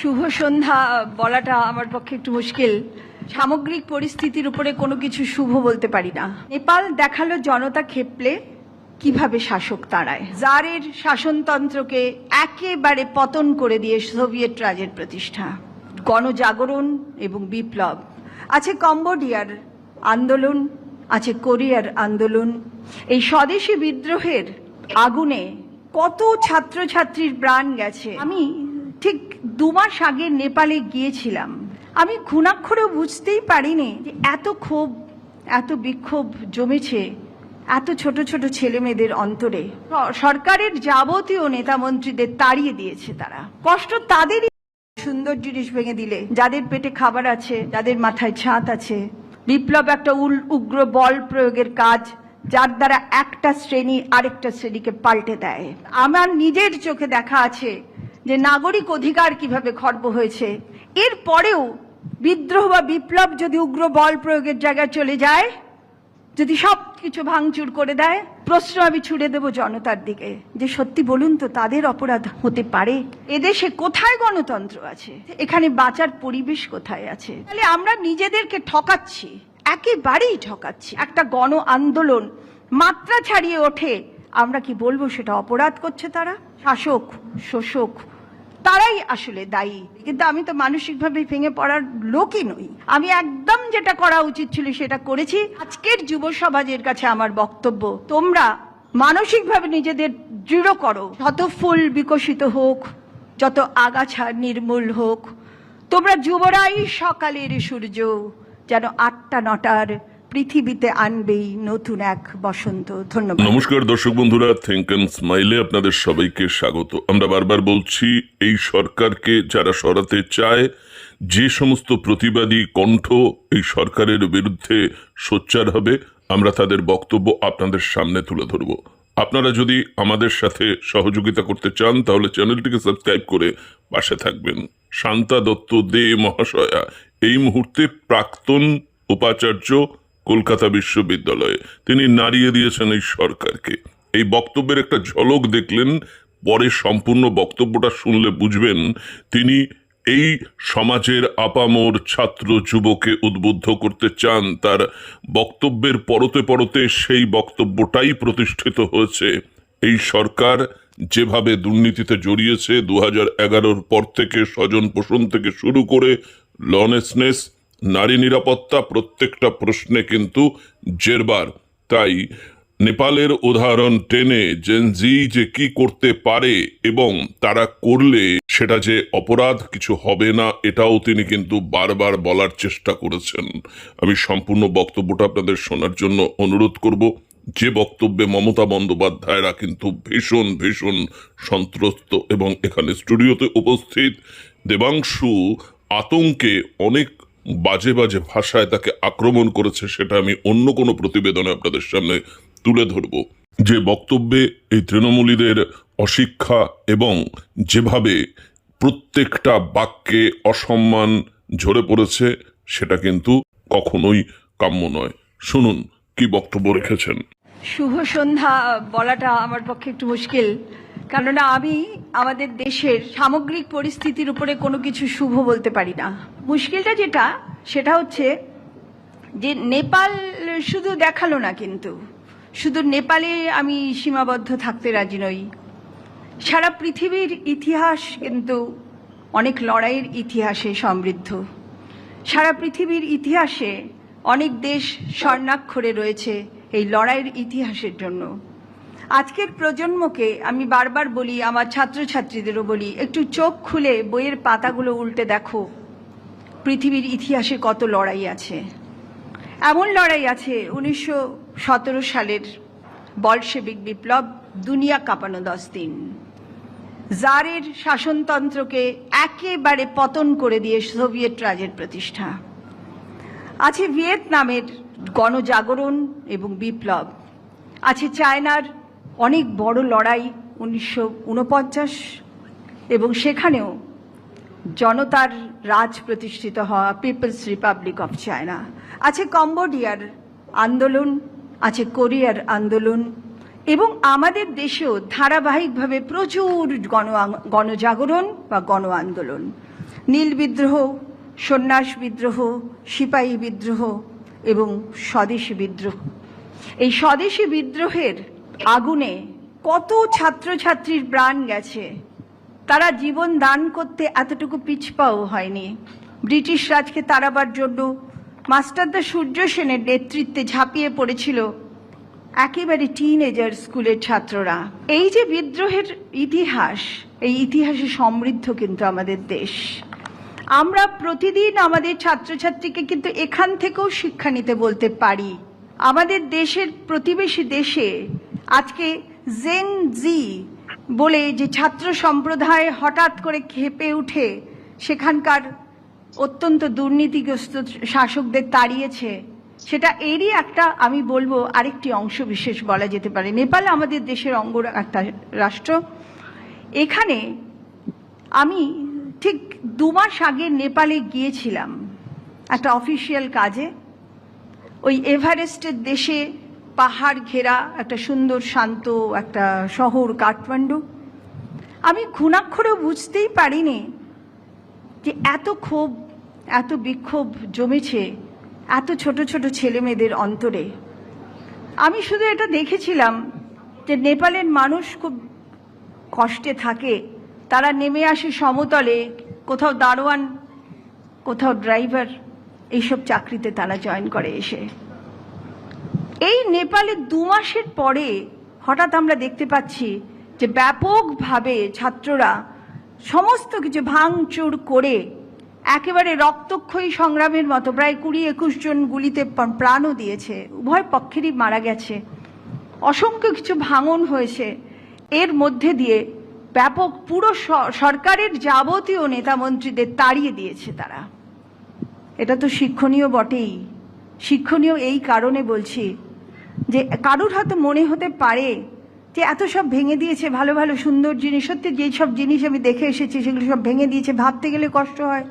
শুভ সন্ধ্যা বলাটা আমার পক্ষে একটু মুশকিল। সামগ্রিক পরিস্থিতির উপরে কোনো কিছু শুভ বলতে পারি না। নেপাল দেখাল জনতা ক্ষেপলে কীভাবে শাসক তাড়ায়? জারের শাসনতন্ত্রকে একেবারে পতন করে দিয়ে সোভিয়েত রাজের প্রতিষ্ঠা। গণজাগরণ এবং বিপ্লব। আছে কম্বোডিয়ার আন্দোলন, আছে কোরিয়ার আন্দোলন। এই স্বদেশী বিদ্রোহের আগুনে কত ছাত্রছাত্রীর প্রাণ গেছে? আমি ঠিক দু মাস আগে নেপালে গিয়েছিলাম। আমি ঘুণাক্ষরেও বুঝতেই পারিনি যে এত ক্ষোভ, এত বিক্ষোভ জমেছে, এত ছোট ছোট ছেলে মেয়েদের অন্তরে। সরকারের যাবতীয় নেতা মন্ত্রীদের তাড়িয়ে দিয়েছে তারা। কষ্ট তাদেরই সুন্দর জিনিস ভেঙে দিলে। যাদের পেটে খাবার আছে, যাদের মাথায় ছাদ আছে, বিপ্লব একটা উল- উগ্র বল প্রয়োগের কাজ, যার দ্বারা একটা শ্রেণি আরেকটা শ্রেণীকে পাল্টে দেয়। আমার নিজের চোখে দেখা আছে যে নাগরিক অধিকার কীভাবে খর্ব হয়েছে। এর পরেও বিদ্রোহ বা বিপ্লব যদি উগ্র বল প্রয়োগের জায়গায় চলে যায়, যদি সব কিছু ভাঙচুর করে দেয়, প্রশ্ন আমি ছুড়ে দেব জনতার দিকে, যে সত্যি বলুন তো তাদের অপরাধ হতে পারে? এদেশে কোথায় গণতন্ত্র আছে? এখানে বাঁচার পরিবেশ কোথায় আছে? তাহলে আমরা নিজেদেরকে ঠকাচ্ছি, একেবারেই ঠকাচ্ছি। একটা গণ আন্দোলন মাত্রা ছাড়িয়ে ওঠে, আমরা কি বলব সেটা অপরাধ করছে তারা? শাসক, শোষক তারাই আসলে দায়ী। কিন্তু আমি তো মানসিকভাবে ভেঙে পড়ার লোকই নই। আমি একদম যেটা করা উচিত ছিল সেটা করেছি। আজকের যুব সমাজের কাছে আমার বক্তব্য, তোমরা মানসিকভাবে নিজেদের দৃঢ় করো। যত ফুল বিকশিত হোক, যত আগাছা নির্মূল হোক, তোমরা যুবরাই সকালের সূর্য, যেন আটটা নটার পৃথিবীতে আনবেই নতুন এক বসন্ত। ধন্যবাদ। নমস্কার দর্শক বন্ধুরা থিঙ্ক অ্যান্ড স্মাইলে আপনাদের সবাইকে স্বাগত। আমরা বারবার বলছি, এই সরকারকে যারা সরাতে চায়, যে সমস্ত প্রতিবাদী কণ্ঠ এই সরকারের বিরুদ্ধে সোচ্চার হবে, আমরা তাদের বক্তব্য আপনাদের সামনে তুলে ধরব। আপনারা যদি আমাদের সাথে সহযোগিতা করতে চান, তাহলে চ্যানেলটিকে সাবস্ক্রাইব করে পাশে থাকবেন। শান্তা দত্ত দে মহাশয়া, এই মুহূর্তে প্রাক্তন উপাচার্য কলকাতা বিশ্ববিদ্যালয়ে। তিনি নাড়িয়ে দিয়েছেন এই সরকারকে। এই বক্তব্যের একটা ঝলক দেখলেন, পরে সম্পূর্ণ বক্তব্যটা শুনলে বুঝবেন, তিনি এই সমাজের আপামর ছাত্র যুবকে উদ্বুদ্ধ করতে চান। তার বক্তব্যের পরতে পরতে সেই বক্তব্যটাই প্রতিষ্ঠিত হয়েছে। এই সরকার যেভাবে দুর্নীতিতে জড়িয়েছে, দু হাজার পর থেকে স্বজন পোষণ থেকে শুরু করে লনেসনেস নারী নিরাপত্তা প্রত্যেকটা প্রশ্নে কিন্তু জেরবার। তাই নেপালের উদাহরণ টেনে জেনজি যে কি করতে পারে এবং তারা করলে সেটা যে অপরাধ কিছু হবে না, এটাও তিনি কিন্তু বারবার বলার চেষ্টা করেছেন। আমি সম্পূর্ণ বক্তব্যটা আপনাদের শোনার জন্য অনুরোধ করব। যে বক্তব্যে মমতা বন্দ্যোপাধ্যায়রা কিন্তু ভীষণ ভীষণ সন্ত্রস্ত এবং এখানে স্টুডিওতে উপস্থিত। দেবাংশু আতঙ্কে অনেক বাজে বাজে ভাষায় তাকে আক্রমণ করেছে, সেটা আমি অন্য কোনো প্রতিবেদনে আপনাদের সামনে তুলে ধরব। যে বক্তব্যে এই তৃণমূলীদের অশিক্ষা এবং যেভাবে প্রত্যেকটা বাক্যে অসম্মান ঝরে পড়েছে, সেটা কিন্তু কখনোই কাম্য নয়। শুনুন, কি বক্তব্য রেখেছেন। শুভ সন্ধ্যা, বলাটা আমার পক্ষে একটু মুশকিল। কেননা আমি আমাদের দেশের সামগ্রিক পরিস্থিতির উপরে কোনো কিছু শুভ বলতে পারি না। মুশকিলটা যেটা, সেটা হচ্ছে যে নেপাল শুধু দেখাল না কিন্তু। শুধু নেপালে আমি সীমাবদ্ধ থাকতে রাজি নই। সারা পৃথিবীর ইতিহাস কিন্তু অনেক লড়াইয়ের ইতিহাসে সমৃদ্ধ। সারা পৃথিবীর ইতিহাসে অনেক দেশ স্বর্ণাক্ষরে রয়েছে এই লড়াইয়ের ইতিহাসের জন্য। আজকের প্রজন্মকে আমি বারবার বলি, আমার ছাত্রছাত্রীদেরও বলি, একটু চোখ খুলে বইয়ের পাতাগুলো উল্টে দেখো। পৃথিবীর ইতিহাসে কত লড়াই আছে। এমন লড়াই আছে, উনিশশো সতেরো সালের বলশেবিক বিপ্লব, দুনিয়া কাঁপানো দশ দিন। জারের শাসনতন্ত্রকে একেবারে পতন করে দিয়ে সোভিয়েত রাজের প্রতিষ্ঠা। আছে ভিয়েতনামের গণজাগরণ এবং বিপ্লব। আছে চায়নার অনেক বড় লড়াই উনিশশো উনপঞ্চাশ এবং সেখানেও জনতার রাজ প্রতিষ্ঠিত হওয়া পিপলস রিপাবলিক অফ চায়না আছে কম্বোডিয়ার আন্দোলন, আছে কোরিয়ার আন্দোলন এবং আমাদের দেশেও ধারাবাহিকভাবে প্রচুর গণ, গণজাগরণ বা গণ আন্দোলন। নীল বিদ্রোহ, সন্ন্যাস বিদ্রোহ, সিপাহী বিদ্রোহ এবং স্বদেশী বিদ্রোহ। এই স্বদেশী বিদ্রোহের আগুনে কত ছাত্রছাত্রীর প্রাণ গেছে। তারা জীবন দান করতে এতটুকু পিছপাও হয়নি। ব্রিটিশ রাজকে তাড়াবার জন্য মাস্টারদা সূর্য সেনের নেতৃত্বে ঝাঁপিয়ে পড়েছিল একেবারে টিনেজার স্কুলের ছাত্ররা। এই যে বিদ্রোহের ইতিহাস, এই ইতিহাসে সমৃদ্ধ কিন্তু আমাদের দেশ। আমরা প্রতিদিন আমাদের ছাত্রছাত্রীকে কিন্তু এখান থেকেও শিক্ষা নিতে বলতে পারি। আমাদের দেশের প্রতিবেশী দেশে আজকে জেন জি বলে যে ছাত্র সম্প্রদায় হঠাৎ করে খেপে উঠে সেখানকার অত্যন্ত দুর্নীতিগ্রস্ত শাসকদের তাড়িয়েছে, সেটা এরই একটা, আমি বলব, আরেকটি অংশ বিশেষ বলা যেতে পারে। নেপাল আমাদের দেশের অঙ্গ একটা রাষ্ট্র। এখানে আমি ঠিক দু মাস আগে নেপালে গিয়েছিলাম, একটা অফিসিয়াল কাজে। ওই এভারেস্টের দেশে পাহাড় ঘেরা, একটা সুন্দর, শান্ত একটা শহর কাঠমান্ডু। আমি ঘুণাক্ষরেও বুঝতেই পারিনি যে এত ক্ষোভ, এত বিক্ষোভ জমেছে এত ছোট ছোট ছেলে মেয়েদের অন্তরে। আমি শুধু এটা দেখেছিলাম যে নেপালের মানুষ খুব কষ্টে থাকে, তারা নেমে আসে সমতলে, কোথাও দারোয়ান, কোথাও ড্রাইভার, এইসব চাকরিতে তারা জয়েন করে এসে। এই নেপালে দু মাসের পরে হঠাৎ আমরা দেখতে পাচ্ছি যে ব্যাপকভাবে ছাত্ররা সমস্ত কিছু ভাঙচুর করে একেবারে রক্তক্ষয়ী সংগ্রামের মতো প্রায় কুড়ি একুশ জন গুলিতে প্রাণও দিয়েছে। উভয় পক্ষেরই মারা গেছে। অসংখ্য কিছু ভাঙন হয়েছে। এর মধ্যে দিয়ে ব্যাপক পুরো সরকারের যাবতীয় নেতামন্ত্রীদের তাড়িয়ে দিয়েছে তারা। এটা তো শিক্ষণীয় বটেই। শিক্ষণীয় এই কারণে বলছি যে কারুর হয়তো মনে হতে পারে যে এত সব ভেঙে দিয়েছে ভালো ভালো সুন্দর জিনিস। সত্যি যেই সব জিনিস আমি দেখে এসেছি, সেগুলো সব ভেঙে দিয়েছে, ভাবতে গেলে কষ্ট হয়।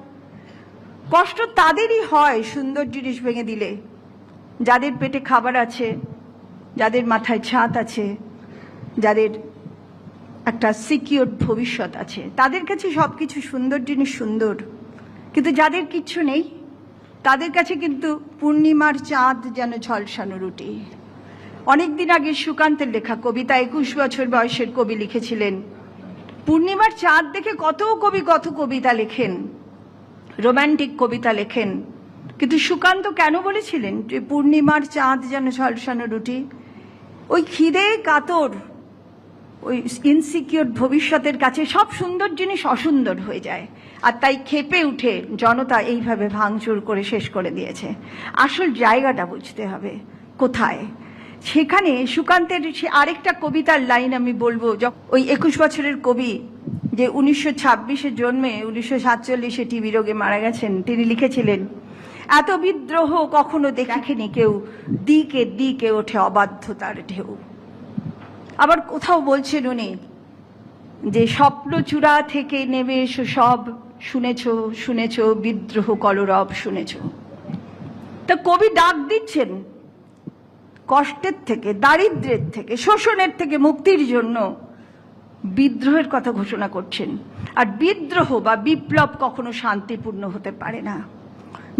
কষ্ট তাদেরই হয় সুন্দর জিনিস ভেঙে দিলে। যাদের পেটে খাবার আছে, যাদের মাথায় ছাদ আছে, যাদের একটা সিকিউর ভবিষ্যৎ আছে, তাদের কাছে সব কিছু সুন্দর জিনিস সুন্দর। কিন্তু যাদের কিচ্ছু নেই, তাদের কাছে কিন্তু পূর্ণিমার চাঁদ যেন ঝলসানো রুটি। অনেক দিন আগে সুকান্তের লেখা কবিতা একুশ বছর বয়সের কবি লিখেছিলেন। পূর্ণিমার চাঁদ দেখে কত কবি কত কবিতা লেখেন, রোমান্টিক কবিতা লেখেন। কিন্তু সুকান্ত কেন বলেছিলেন যে পূর্ণিমার চাঁদ যেন ঝলসানো রুটি? ওই খিদে, কাতর, ওই ইনসিকিউর ভবিষ্যতের কাছে সব সুন্দর জিনিস অসুন্দর হয়ে যায়। আর তাই খেপে উঠে জনতা এইভাবে ভাঙচুর করে শেষ করে দিয়েছে। আসল জায়গাটা বুঝতে হবে। কোথায়? সেখানে সুকান্তের সে আরেকটা কবিতার লাইন আমি বলব। ওই একুশ বছরের কবি যে উনিশশো ছাব্বিশে জন্মে উনিশশো সাতচল্লিশে টিবি রোগে মারা গেছেন, তিনি লিখেছিলেন, এত বিদ্রোহ কখনো দেখেনি কেউ। দিকে দিকে ওঠে অবাধ্যতার ঢেউ। আবার কোথাও বলছেন উনি যে স্বপ্নচূড়া থেকে নেমে এসো, সব শুনেছ শুনেছ, বিদ্রোহ কলরব শুনেছ। তা কবি ডাক দিচ্ছেন কষ্টের থেকে দারিদ্র্যের থেকে, শোষণের থেকে মুক্তির জন্য বিদ্রোহের কথা ঘোষণা করছেন। আর বিদ্রোহ বা বিপ্লব কখনো শান্তিপূর্ণ হতে পারে না।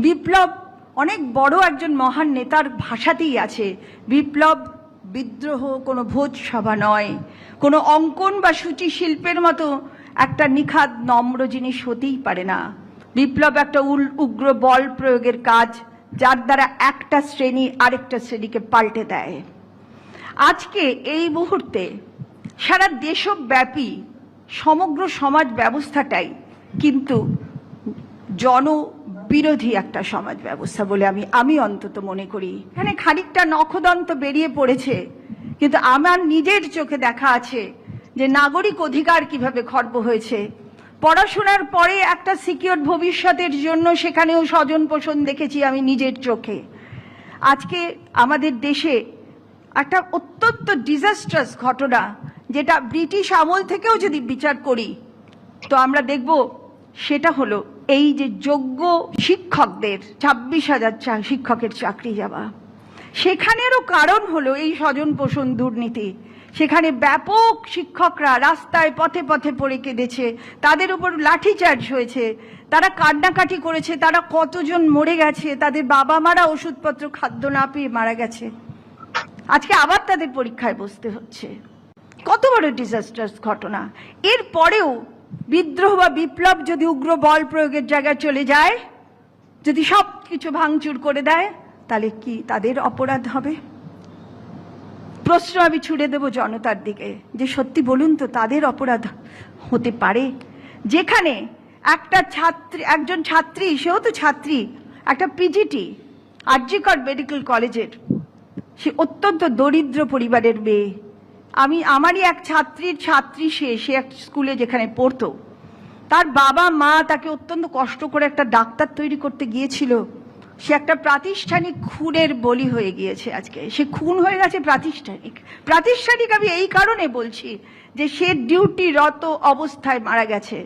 বিপ্লব অনেক বড় একজন মহান নেতার ভাষাতেই আছে, বিপ্লব, বিদ্রোহ কোনো ভোজ সভা নয়। কোনো অঙ্কন বা সূচি শিল্পের মতো একটা নিখাদ, নম্র জিনিস হতেই পারে না। বিপ্লব একটা উল, উগ্র বল প্রয়োগের কাজ যার দ্বারা একটা শ্রেণি আরেকটা শ্রেণীকে পাল্টে দেয়। আজকে এই মুহূর্তে সারা দেশব্যাপী সমগ্র সমাজ ব্যবস্থাটাই কিন্তু জনবিরোধী একটা সমাজ ব্যবস্থা বলে আমি আমি অন্তত মনে করি। এখানে খানিকটা নখদন্ত বেরিয়ে পড়েছে, কিন্তু আমার নিজের চোখে দেখা আছে যে নাগরিক অধিকার কীভাবে খর্ব হয়েছে পড়াশোনার পরে একটা সিকিউর ভবিষ্যতের জন্য সেখানেও স্বজন পোষণ দেখেছি আমি নিজের চোখে। আজকে আমাদের দেশে একটা অত্যন্ত ডিজাস্ট্রাস ঘটনা, যেটা ব্রিটিশ আমল থেকেও যদি বিচার করি, তো আমরা দেখব সেটা হলো এই যে যোগ্য শিক্ষকদের, ছাব্বিশ হাজার শিক্ষকের চাকরি যাওয়া। সেখানেরও কারণ হলো এই স্বজন পোষণ দুর্নীতি। সেখানে ব্যাপক শিক্ষকরা রাস্তায় পথে পথে পড়ে কেঁদেছে। তাদের উপর লাঠিচার্জ হয়েছে। তারা কান্নাকাটি করেছে। তারা কতজন মরে গেছে? তাদের বাবা মারা ওষুধপত্র, খাদ্য না পেয়ে মারা গেছে। আজকে আবার তাদের পরীক্ষায় বসতে হচ্ছে। কত বড় ডিজাস্টার্স ঘটনা। এর পরেও বিদ্রোহ বা বিপ্লব যদি উগ্র বল প্রয়োগের জায়গায় চলে যায়, যদি সব কিছু ভাঙচুর করে দেয়, তাহলে কি তাদের অপরাধ হবে? প্রশ্ন আমি ছুড়ে দেব জনতার দিকে, যে সত্যি বলুন তো তাদের অপরাধ হতে পারে? যেখানে একটা ছাত্রী, একজন ছাত্রী, সেও তো ছাত্রী, একটা পিজিটি আরজিকর মেডিকেল কলেজের, সে অত্যন্ত দরিদ্র পরিবারের মেয়ে। আমি, আমারই এক ছাত্রীর ছাত্রী সে সে এক স্কুলে যেখানে পড়তো। তার বাবা মা তাকে অত্যন্ত কষ্ট করে একটা ডাক্তার তৈরি করতে গিয়েছিল। সে একটা প্রাতিষ্ঠানিক খুনের বলি হয়ে গিয়েছে আজকে। সে খুন হয়ে গেছে প্রাতিষ্ঠানিক। প্রাতিষ্ঠানিক আমি এই কারণে বলছি যে সে ডিউটিরত অবস্থায় মারা গেছে।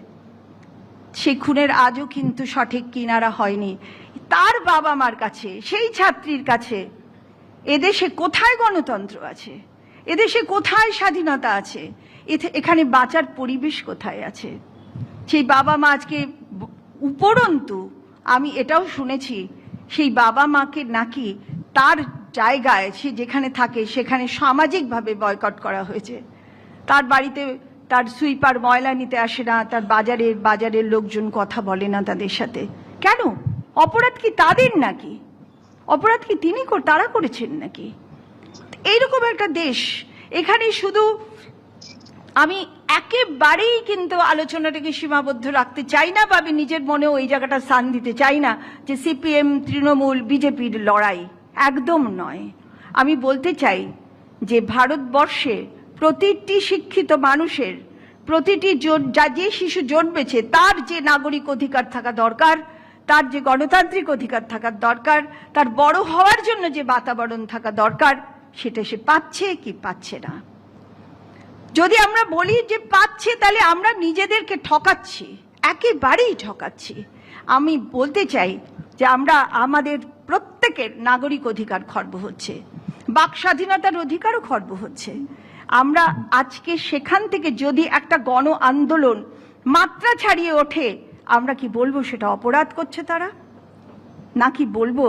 সে খুনের আজও কিন্তু সঠিক কিনারা হয়নি। তার বাবা মার কাছে, সেই ছাত্রীর কাছে, এদেশে কোথায় গণতন্ত্র আছে? এদেশে কোথায় স্বাধীনতা আছে? এখানে বাঁচার পরিবেশ কোথায় আছে? সেই বাবা মা আজকে উপরন্তু আমি এটাও শুনেছি সেই বাবা মাকে নাকি তার জায়গায় সে যেখানে থাকে, সেখানে সামাজিকভাবে বয়কট করা হয়েছে। তার বাড়িতে তার সুইপার ময়লা নিতে আসে না, তার বাজারের বাজারের লোকজন কথা বলে না তাদের সাথে। কেন? অপরাধ কি তাদের নাকি? অপরাধ কি তিনি তারা করেছেন নাকি? এইরকম একটা দেশ। এখানে শুধু আমি একেবারেই কিন্তু আলোচনাটাকে সীমাবদ্ধ রাখতে চাই না বা আমি নিজের মনে ওই জায়গাটা স্থান দিতে চাই না যে সিপিএম, তৃণমূল, বিজেপির লড়াই। একদম নয়। আমি বলতে চাই যে ভারতবর্ষে প্রতিটি শিক্ষিত মানুষের, প্রতিটি যা যে শিশু জন্মেছে, তার যে নাগরিক অধিকার থাকা দরকার, তার যে গণতান্ত্রিক অধিকার থাকার দরকার, তার বড় হওয়ার জন্য যে বাতাবরণ থাকা দরকার, সেটা সে পাচ্ছে কি পাচ্ছে না। যদি আমরা বলি যে পাচ্ছে, তাহলে আমরা নিজেদেরকে ঠকাচ্ছি, একেবারেই ঠকাচ্ছি। আমি বলতে চাই যে আমরা আমাদের প্রত্যেকের নাগরিক অধিকার খর্ব হচ্ছে, বাক স্বাধীনতার অধিকারও খর্ব হচ্ছে। আমরা আজকে সেখান থেকে যদি একটা গণ আন্দোলন মাত্রা ছাড়িয়ে ওঠে, আমরা কি বলব সেটা অপরাধ করছে তারা? নাকি বলব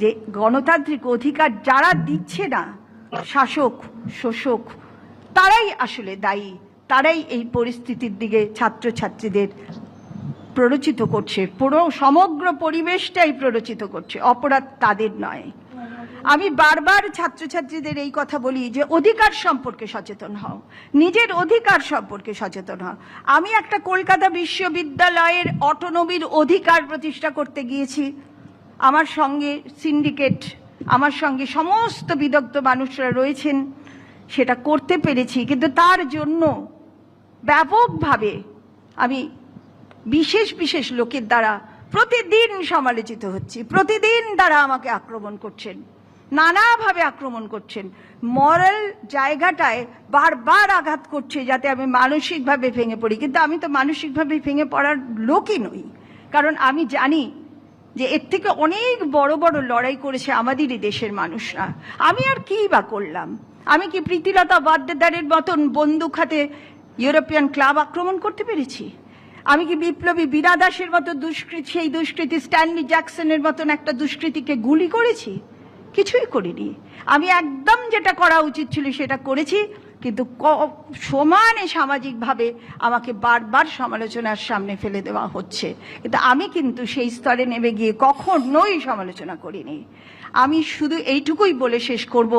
যে গণতান্ত্রিক অধিকার যারা দিচ্ছে না, শাসক, শোষক তারাই আসলে দায়ী, তারাই এই পরিস্থিতির দিকে ছাত্রছাত্রীদের প্ররোচিত করছে। পুরো সমগ্র পরিবেশটাই প্ররোচিত করছে। অপরাধ তাদের নয়। আমি বারবার ছাত্রছাত্রীদের এই কথা বলি যে, অধিকার সম্পর্কে সচেতন হও। নিজের অধিকার সম্পর্কে সচেতন হও। আমি একটা কলকাতা বিশ্ববিদ্যালয়ের অটোনমির অধিকার প্রতিষ্ঠা করতে গিয়েছি। আমার সঙ্গে সিন্ডিকেট, আমার সঙ্গে সমস্ত বিদগ্ধ মানুষরা রয়েছেন। সেটা করতে পেরেছি, কিন্তু তার জন্য ব্যাপকভাবে আমি বিশেষ বিশেষ লোকের দ্বারা প্রতিদিন সমালোচিত হচ্ছি, প্রতিদিন তারা আমাকে আক্রমণ করছেন, নানাভাবে আক্রমণ করছেন। মরাল জায়গাটায় বারবার আঘাত করছে যাতে আমি মানসিকভাবে ভেঙে পড়ি, কিন্তু আমি তো মানসিকভাবে ভেঙে পড়ার লোকই নই। কারণ আমি জানি যে এর থেকে অনেক বড় বড় লড়াই করেছে আমাদেরই দেশের মানুষরা। আমি আর কি বা করলাম? আমি কি প্রীতিলতা বাদ্দেদারের মতন বন্দুক হাতে ইউরোপিয়ান ক্লাব আক্রমণ করতে পেরেছি? আমি কি বিপ্লবী বীরা দাসের মতো দুষ্কৃতি সেই দুষ্কৃতি স্ট্যানলি জ্যাকসনের মতন একটা দুষ্কৃতিকে গুলি করেছি? কিছুই করিনি। আমি একদম যেটা করা উচিত ছিল সেটা করেছি, কিন্তু সমানে সামাজিকভাবে আমাকে বারবার সমালোচনার সামনে ফেলে দেওয়া হচ্ছে। কিন্তু আমি কিন্তু সেই স্তরে নেমে গিয়ে কখনোই সমালোচনা করিনি। আমি শুধু এইটুকুই বলে শেষ করব।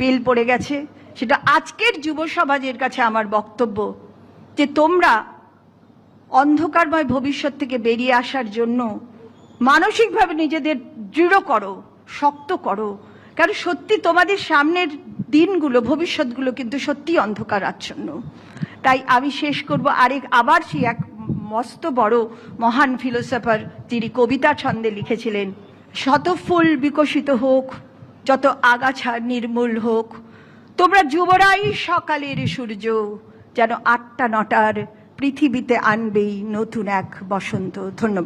বেল পড়ে গেছে। সেটা আজকের যুব সমাজের কাছে আমার বক্তব্য, যে তোমরা অন্ধকারময় ভবিষ্যৎ থেকে বেরিয়ে আসার জন্য মানসিকভাবে নিজেদের দৃঢ় করো, শক্ত করো। কারণ সত্যি তোমাদের সামনের দিনগুলো, ভবিষ্যৎগুলো কিন্তু সত্যি অন্ধকার আচ্ছন্ন তাই আমি শেষ করব আরেক, আবার সেই এক মস্ত বড় মহান ফিলোসফার যিনি কবিতা ছন্দে লিখেছিলেন শত ফুল বিকশিত হোক যত আগাছা নির্মূল হোক, তোমরা যুবরাই সকালের সূর্য, যেন আটটা নটার পৃথিবীতে আনবেই নতুন এক বসন্ত। ধন্যবাদ।